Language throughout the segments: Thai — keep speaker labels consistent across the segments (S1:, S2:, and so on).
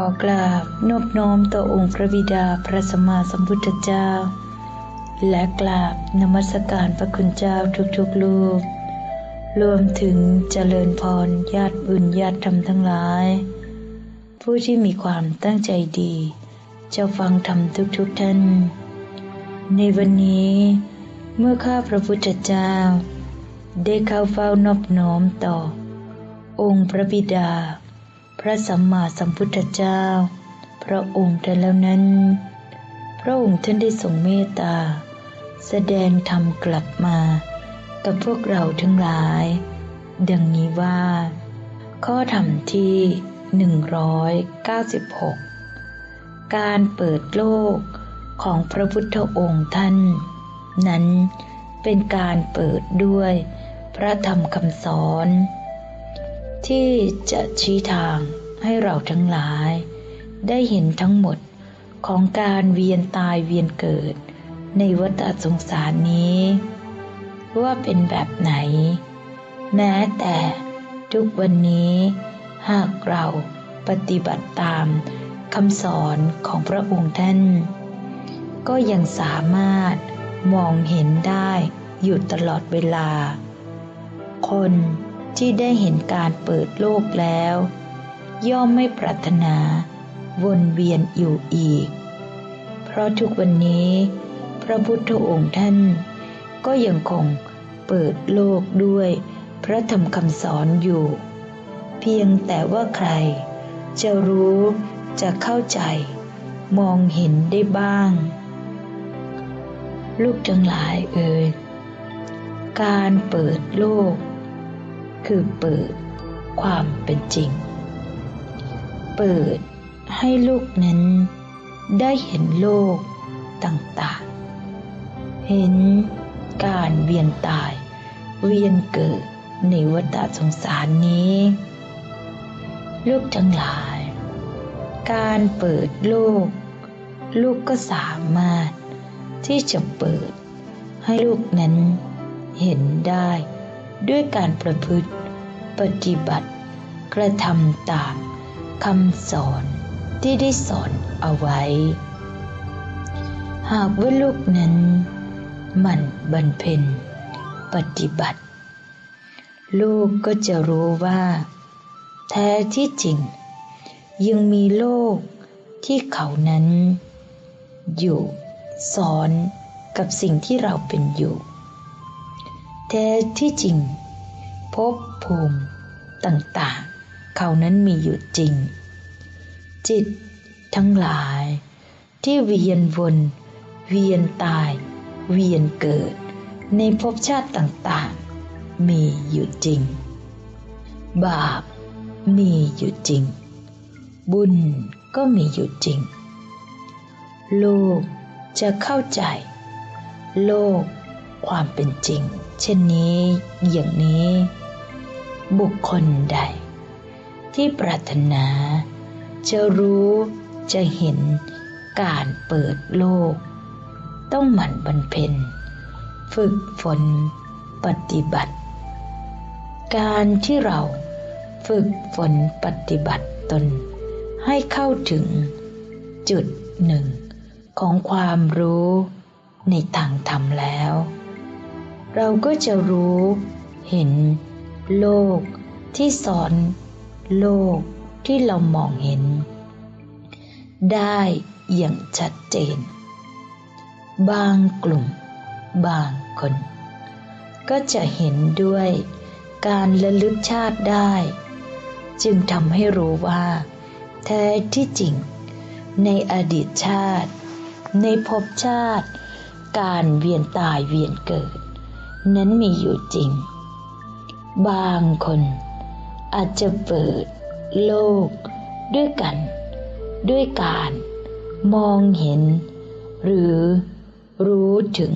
S1: อกราบนอบน้อมต่อองค์พระบิดาพระสัมมาสัมพุทธเจ้า และกราบนมัสการพระคุณเจ้าทุกๆลูกรวมถึงเจริญพรญาติบุญญาติธรรมทั้งหลาย ผู้ที่มีความตั้งใจดีจะฟังธรรมทุกๆท่าน ในวันนี้เมื่อข้าพระพุทธเจ้า ได้เข้าเฝ้านอบน้อมต่อ องค์พระบิดา พระสัมมาสัมพุทธเจ้า พระองค์แต่แล้วนั้น พระองค์ท่านได้ทรงเมตตา แสดงธรรมกลับมากับพวกเราทั้งหลาย ดังนี้ว่า ข้อธรรมที่ 196 การเปิดโลกของพระพุทธองค์ท่าน นั้นเป็นการเปิดด้วยพระธรรมคำสอน ที่จะชี้ทางให้เราทั้งหลาย ได้เห็นทั้งหมดของการเวียนตายเวียนเกิด ในวัฏสงสารนี้ ว่าเป็นแบบไหน แม้แต่ทุกวันนี้หากเราปฏิบัติตามคำสอนของพระองค์ท่าน ก็ยังสามารถมองเห็นได้อยู่ตลอดเวลา คน ที่ได้เห็นการเปิดโลกแล้ว ย่อมไม่ปรารถนาวนเวียนอยู่อีก เพราะทุกวันนี้ พระพุทธองค์ท่าน ก็ยังคงเปิดโลกด้วยพระธรรมคำสอนอยู่ เพียงแต่ว่าใคร จะรู้จะเข้าใจ มองเห็นได้บ้าง ลูกทั้งหลายเอ่ยการเปิดโลก คือเปิดความเป็นจริง เปิดให้ลูกนั้นได้เห็นโลกต่างๆ เห็นการเวียนตาย เวียนเกิดในวัฏสงสารนี้ ลูกทั้งหลาย การเปิดโลก ลูกก็สามารถที่จะเปิดให้ลูกนั้นเห็นได้ ด้วยการประพฤติ ปฏิบัติ กระทำตามคำสอนที่ได้สอนเอาไว้ หากว่าลูกนั้นมันบรรเพ็ญปฏิบัติ ลูกก็จะรู้ว่า แท้ที่จริง ยังมีโลกที่เขานั้น อยู่สอนกับสิ่งที่เราเป็นอยู่ ท้ที่จริงพบภูมิต่างๆ เขานั้นมีอยู่จริง จิตทั้งหลายที่เวียนวนเวียนตาย เวียนเกิด ในภพชาติต่างๆ มีอยู่จริง บาปมีอยู่จริง บุญก็มีอยู่จริง โลกจะเข้าใจ โลก ความเป็นจริง เช่นนี้อย่างนี้ บุคคลใด ที่ปรารถนา จะรู้จะเห็นการเปิดโลก ต้องหมั่นบรรเพ็ญฝึกฝนปฏิบัติ การที่เราฝึกฝนปฏิบัติตน ให้เข้าถึงจุดหนึ่งของความรู้ในทางธรรมแล้ว เราก็จะรู้เห็นโลกที่สอนโลกที่เรามองเห็น ได้อย่างชัดเจน บางกลุ่ม บางคน ก็จะเห็นด้วยการระลึกชาติได้ จึงทำให้รู้ว่า แท้ที่จริง ในอดีตชาติ ในภพชาติ การเวียนตายเวียนเกิด นั้นมีอยู่จริง บางคนอาจจะเปิดโลกด้วยกัน ด้วยการมองเห็น หรือรู้ถึง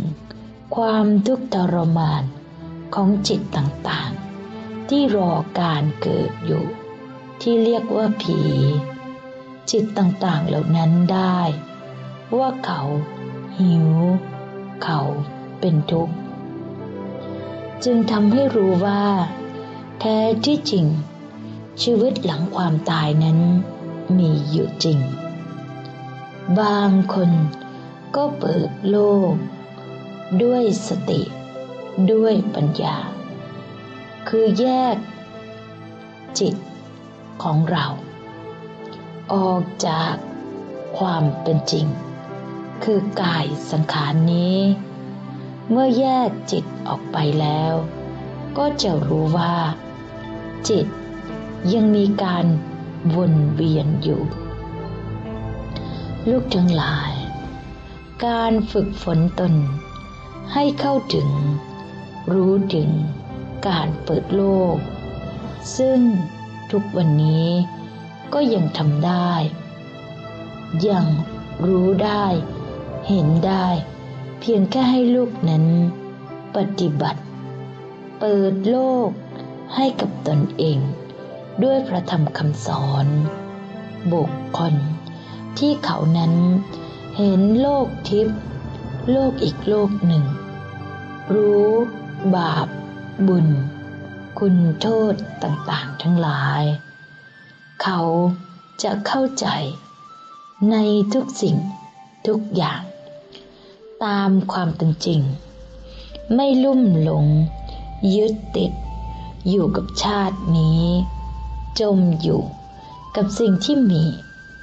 S1: ความทุกข์ทรมานของจิตต่างๆ ที่รอการเกิดอยู่ ที่เรียกว่าผี จิตต่างๆเหล่านั้นได้ ว่าเขาหิว เขาเป็นทุกข์ จึงทำให้รู้ว่า แท้ที่จริง ชีวิตหลังความตายนั้นมีอยู่จริง บางคนก็เปิดโลก ด้วยสติ ด้วยปัญญา คือแยก จิตของเรา ออกจากความเป็นจริง คือกายสังขารนี้ เมื่อแยกจิตออกไปแล้ว ก็จะรู้ว่า จิตยังมีการวนเวียนอยู่ ลูกทั้งหลาย การฝึกฝนตน ให้เข้าถึง รู้ถึงการเปิดโลก ซึ่งทุกวันนี้ก็ยังทำได้ ยังรู้ได้ เห็นได้ เพียงแค่ให้ลูกนั้น ปฏิบัติ เปิดโลกให้กับตนเอง ด้วยพระธรรมคำสอนบุคคลที่เขานั้นเห็นโลกทิพย์โลกอีกโลกหนึ่ง รู้ บาป บุญ คุณโทษต่างๆทั้งหลาย เขาจะเข้าใจในทุกสิ่งทุกอย่าง ตามความเป็นจริง ไม่ลุ่มหลง ยึดติด อยู่กับชาตินี้ จมอยู่กับสิ่งที่มี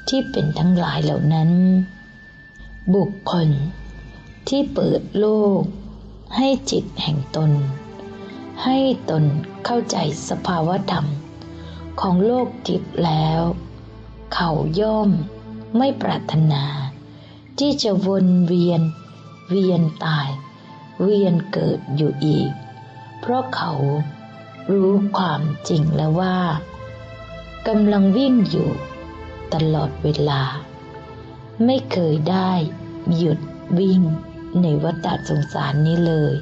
S1: ที่เป็นทั้งหลายเหล่านั้น บุคคลที่เปิดโลก ให้จิตแห่งตน ให้ตนเข้าใจสภาวธรรม ของโลกทิพย์แล้ว เขาย่อมไม่ปรารถนา ที่จะวนเวียน เวียนตาย เวียนเกิดอยู่อีก เพราะเขารู้ความจริงแล้วว่ากำลังวิ่งอยู่ตลอดเวลา ไม่เคยได้หยุดวิ่งในวัฏสงสารนี้เลย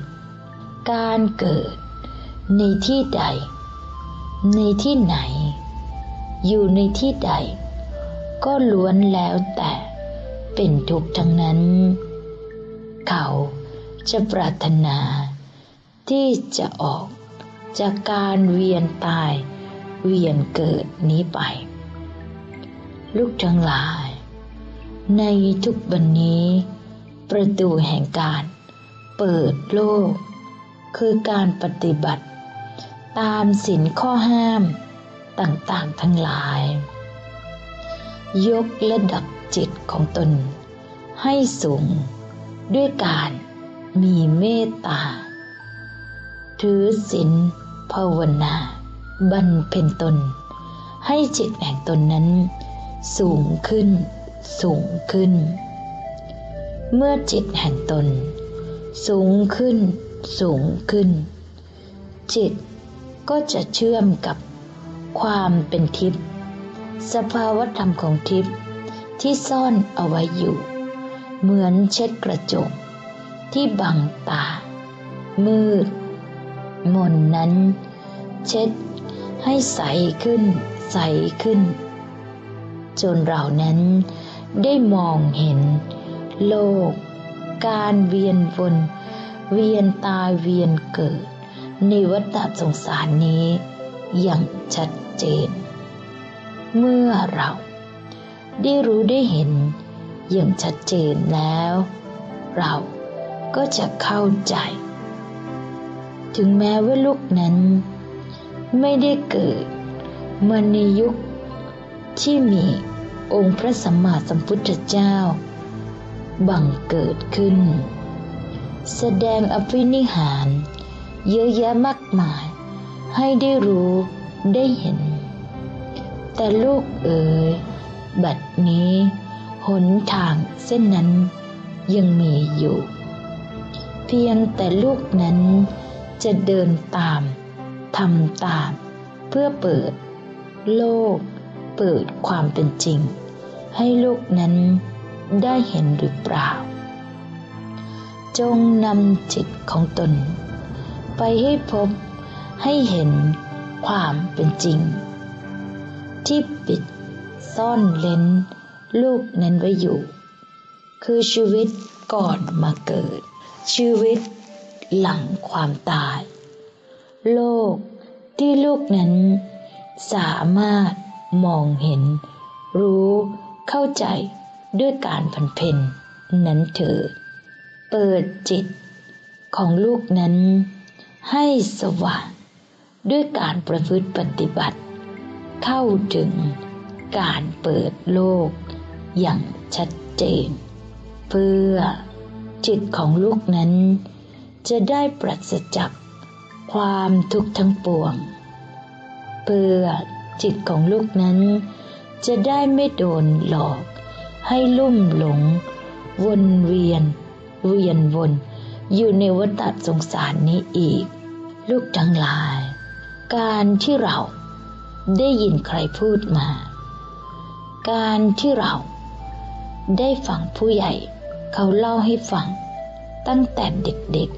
S1: การเกิดในที่ใด ในที่ไหน อยู่ในที่ใด ก็ล้วนแล้วแต่เป็นทุกข์ทั้งนั้น เขาจะปรารถนา ที่จะออกจากการเวียนตาย เวียนเกิดนี้ไป ลูกทั้งหลาย ในทุกวันนี้ ประตูแห่งการเปิดโลก คือการปฏิบัติ ตามสินข้อห้ามต่างๆทั้งหลาย ยกระดับจิตของตนให้สูง ด้วยการมีเมตตา ถือศีลภาวนาบรรเพ็ญตน ให้จิตแห่งตนนั้น สูงขึ้น สูงขึ้น เมื่อจิตแห่งตน สูงขึ้น สูงขึ้น จิตก็จะเชื่อมกับความเป็นทิพย์สภาวธรรมของทิพย์ที่ซ่อนเอาไว้อยู่ เหมือนเช็ดกระจก ที่บังตา มืด มนนั้น เช็ดให้ใสขึ้น ใสขึ้น จนเรานั้นได้มองเห็น โลก การเวียนวนเวียนตายเวียนเกิด ในวัฏสงสารนี้อย่างชัดเจน เมื่อเราได้รู้ได้เห็น อย่างชัดเจนแล้ว เราก็จะเข้าใจ ถึงแม้ว่าลูกนั้น ไม่ได้เกิดมาในยุคที่มีองค์พระสัมมาสัมพุทธเจ้า บังเกิดขึ้น แสดงอภินิหาร เยอะแยะมากมาย ให้ได้รู้ได้เห็น แต่ลูกเอ๋ยบัดนี้ หนทางเส้นนั้นยังมีอยู่ เพียงแต่ลูกนั้นจะเดินตามทำตาม เพื่อเปิด โลก เปิดความเป็นจริง ให้ลูกนั้นได้เห็นหรือเปล่า จงนำจิตของตน ไปให้พบให้เห็นความเป็นจริง ที่ปิดซ่อนเลน ลูกนั้นไว้อยู่ คือชีวิตก่อนมาเกิด ชีวิตหลังความตาย โลกที่ลูกนั้น สามารถมองเห็น รู้เข้าใจด้วยการผันเพนนั้นเถิดเปิดจิตของลูกนั้น ให้สว่างด้วยการประพฤติปฏิบัติ เข้าถึงการเปิดโลก อย่างชัดเจน เพื่อจิตของลูกนั้น จะได้ปราศจากความทุกข์ทั้งปวง เพื่อจิตของลูกนั้น จะได้ไม่โดนหลอก ให้ลุ่มหลง วนเวียน เวียนวนอยู่ในวัฏสงสารนี้อีก ลูกทั้งหลาย การที่เราได้ยินใครพูดมา การที่เรา ได้ฟังผู้ใหญ่ เขาเล่าให้ฟัง ตั้งแต่เด็ก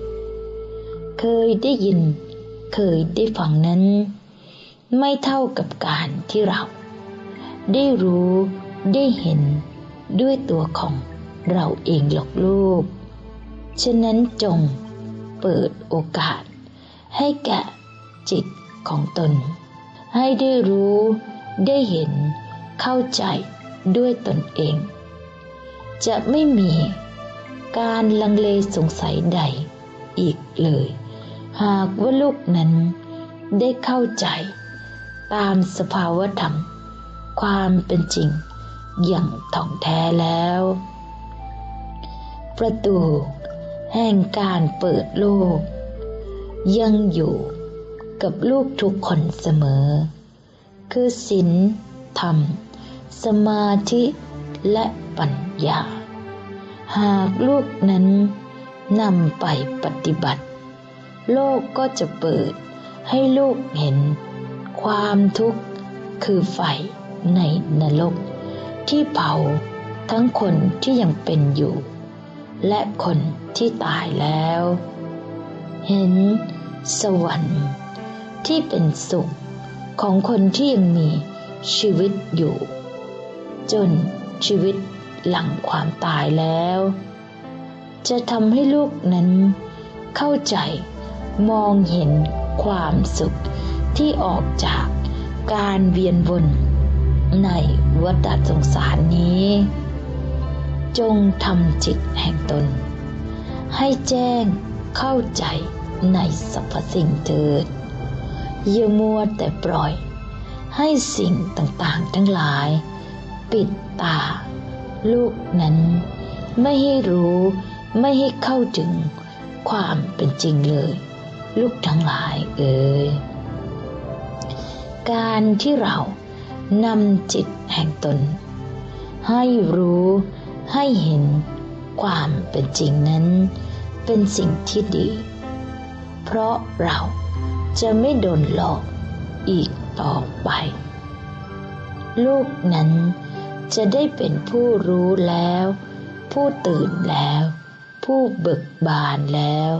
S1: ๆ เคยได้ยิน เคยได้ฟังนั้น ไม่เท่ากับการที่เรา ได้รู้ได้เห็นด้วยตัวของเราเองหรอกลูก ฉะนั้นจงเปิดโอกาส ให้แก่จิตของตน ให้ได้รู้ได้เห็นเข้าใจด้วยตนเอง จะไม่มีการลังเลสงสัยใดอีกเลย หากว่าลูกนั้นได้เข้าใจตามสภาวธรรม ความเป็นจริงอย่างถ่องแท้แล้ว ประตูแห่งการเปิดโลก ยังอยู่กับลูกทุกคนเสมอ คือศีลธรรม สมาธิและ ปัญญา หากลูกนั้นนำไปปฏิบัติ โลกก็จะเปิดให้ลูกเห็น ความทุกข์คือไฟในนรก ที่เผาทั้งคนที่ยังเป็นอยู่ และคนที่ตายแล้ว เห็นสวรรค์ที่เป็นสุขของคนที่ยังมีชีวิตอยู่ จนชีวิต หลังความตายแล้ว จะทำให้ลูกนั้นเข้าใจมองเห็นความสุขที่ออกจากการเวียนวนในวัฏสงสารนี้ จงทำจิตแห่งตน ให้แจ้งเข้าใจในสรรพสิ่งเถิดอย่ามัวแต่ปล่อย ให้สิ่งต่างๆทั้งหลาย ปิดตา ลูกนั้น ไม่ให้รู้ไม่ให้เข้าถึงความเป็นจริงเลย ลูกทั้งหลายเอ่ยการที่เรานำจิตแห่งตน ให้รู้ให้เห็นความเป็นจริงนั้น เป็นสิ่งที่ดี เพราะเราจะไม่โดนหลอกอีกต่อไป ลูกนั้น จะได้เป็นผู้รู้แล้ว ผู้ตื่นแล้ว ผู้เบิกบานแล้ว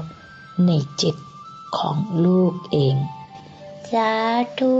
S1: ในจิตของลูกเอง
S2: สาธุ